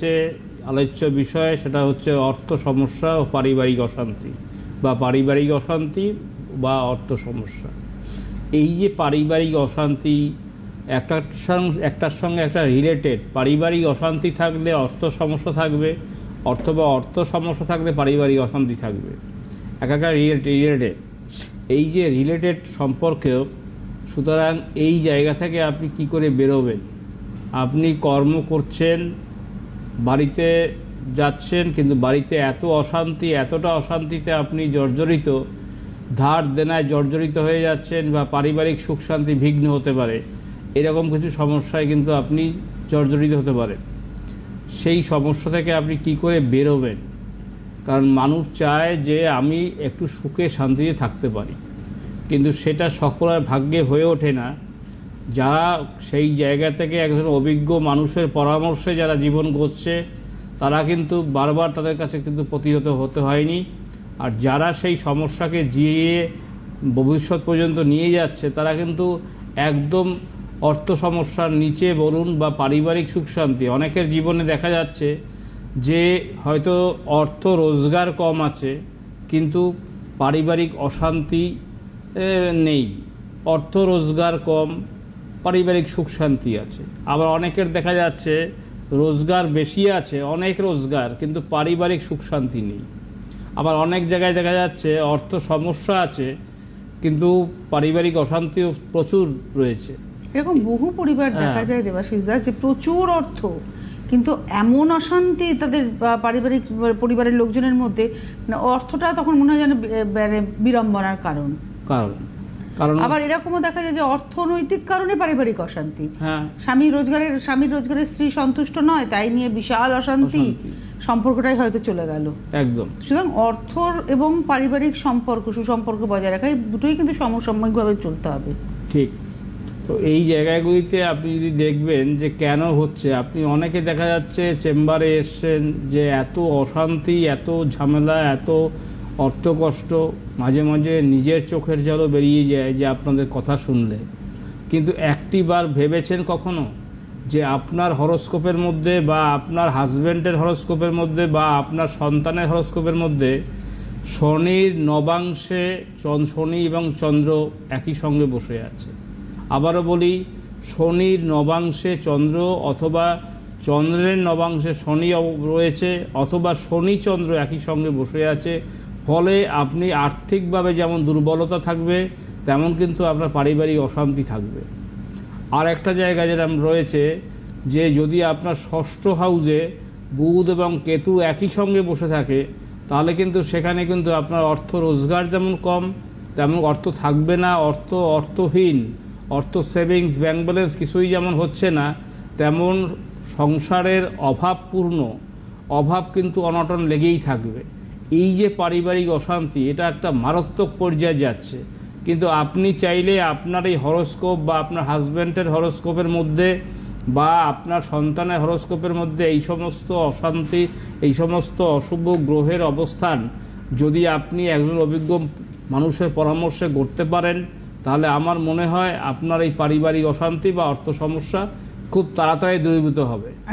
যে আলোচ্য বিষয় সেটা হচ্ছে অর্থ সমস্যা ও পারিবারিক অশান্তি বা পারিবারিক অশান্তি বা অর্থ সমস্যা। এই যে পারিবারিক অশান্তি একটার সঙ্গে একটার সঙ্গে একটা রিলেটেড পারিবারিক অশান্তি থাকলে অর্থ সমস্যা থাকবে, অথবা অর্থ সমস্যা থাকলে পারিবারিক অশান্তি থাকবে। একাকার রিলেটেড এই যে রিলেটেড সম্পর্কেও, সুতরাং এই জায়গা থেকে আপনি কি করে বেরোবেন? আপনি কর্ম করছেন বাড়িতে যাচ্ছেন, কিন্তু বাড়িতে এত অশান্তি, এতটা অশান্তিতে আপনি জর্জরিত, ধার দেনায় জর্জরিত হয়ে যাচ্ছেন বা পারিবারিক সুখ শান্তি বিঘ্ন হতে পারে, এরকম কিছু সমস্যায় কিন্তু আপনি জর্জরিত হতে পারেন সেই সমস্যা থেকে আপনি কি করে বেরোবেন? কারণ মানুষ চায় যে আমি একটু সুখে শান্তিতে থাকতে পারি, কিন্তু সেটা সকলের ভাগ্যে হয়ে ওঠে না। যারা সেই জায়গা থেকে একজন অভিজ্ঞ মানুষের পরামর্শে যারা জীবন গড়ছে, তারা কিন্তু বারবার তাদের কাছে কিন্তু প্রতিহত হতে হয়নি। আর যারা সেই সমস্যাকে জিয়ে ভবিষ্যৎ পর্যন্ত নিয়ে যাচ্ছে, তারা কিন্তু একদম অর্থ সমস্যার নিচে বলুন বা পারিবারিক সুখ শান্তি। অনেকের জীবনে দেখা যাচ্ছে যে হয়তো অর্থ রোজগার কম আছে, কিন্তু পারিবারিক অশান্তি নেই। অর্থ রোজগার কম পারিবারিক সুখ শান্তি আছে। আবার অনেকের দেখা যাচ্ছে রোজগার বেশি আছে অনেক রোজগার কিন্তু পারিবারিক সুখ শান্তি নেই। আবার অনেক জায়গায় দেখা যাচ্ছে অর্থ সমস্যা আছে কিন্তু পারিবারিক অশান্তিও প্রচুর রয়েছে। এরকম বহু পরিবার দেখা হ্যাঁ। যায় দেবাশিস দা যে প্রচুর অর্থ কিন্তু এমন অশান্তি তাদের বা পারিবারিক পরিবারের লোকজনের মধ্যে মানে অর্থটা তখন মনে হয় যেন মানে বিড়ম্বনার কারণ। কারণ। কারণ আবার এরকমও দেখা যায় যে অর্থনৈতিক কারণে পারিবারিক অশান্তি। হ্যাঁ। স্বামী রোজগারের স্বামীর রোজগারের স্ত্রী সন্তুষ্ট নয় তাই নিয়ে বিশাল অশান্তি। অশান্তি। সম্পর্কটাই হয়তো চলে গেল। একদম। সুতরাং অর্থ এবং পারিবারিক সম্পর্ক সুসম্পর্ক বজায় রাখা এই দুটোই কিন্তু সমসাময়িকভাবে চলতে হবে। ঠিক। তো এই জায়গাগুলিতে আপনি যদি দেখবেন যে কেন হচ্ছে আপনি অনেকে দেখা যাচ্ছে চেম্বারে এসছেন যে এত অশান্তি এত ঝামেলা এত অর্থকষ্ট মাঝে মাঝে নিজের চোখের জলও বেরিয়ে যায় যে আপনাদের কথা শুনলে। কিন্তু একটি বার ভেবেছেন কখনো? যে আপনার হরস্কোপের মধ্যে বা আপনার হাজব্যান্ডের হরস্কোপের মধ্যে বা আপনার সন্তানের হরস্কোপের মধ্যে শনির নবাংশে শনি এবং চন্দ্র একই সঙ্গে বসে আছে। আবারও বলি, শনির নবাংশে চন্দ্র অথবা চন্দ্রের নবাংশে শনি রয়েছে অথবা শনি চন্দ্র একই সঙ্গে বসে আছে ফলে আপনি আর্থিকভাবে যেমন দুর্বলতা থাকবে, তেমন কিন্তু আপনার পারিবারিক অশান্তি থাকবে। আর একটা জায়গা যেরকম রয়েছে যে যদি আপনার ষষ্ঠ হাউজে বুধ এবং কেতু একই সঙ্গে বসে থাকে, তাহলে কিন্তু সেখানে কিন্তু আপনার অর্থ রোজগার যেমন কম, তেমন অর্থ থাকবে না, অর্থ অর্থহীন, অর্থ সেভিংস, ব্যাংক ব্যালেন্স কিছুই যেমন হচ্ছে না, তেমন সংসারের অভাবপূর্ণ, অভাব কিন্তু অনটন লেগেই থাকবে। এই যে পারিবারিক অশান্তি, এটা একটা মারাত্মক পর্যায়ে যাচ্ছে। কিন্তু আপনি চাইলে আপনার এই হরস্কোপ বা আপনার হাজব্যান্ডের হরস্কোপের মধ্যে বা আপনার সন্তানের হরস্কোপের মধ্যে এই সমস্ত অশান্তি, এই সমস্ত অশুভ গ্রহের অবস্থান যদি আপনি একজন অভিজ্ঞ মানুষের পরামর্শে করতে পারেন, তাহলে আমার মনে হয় আপনার এই পারিবারিক অশান্তি বা অর্থ সমস্যা খুব তাড়াতাড়ি দূরীভূত হবে।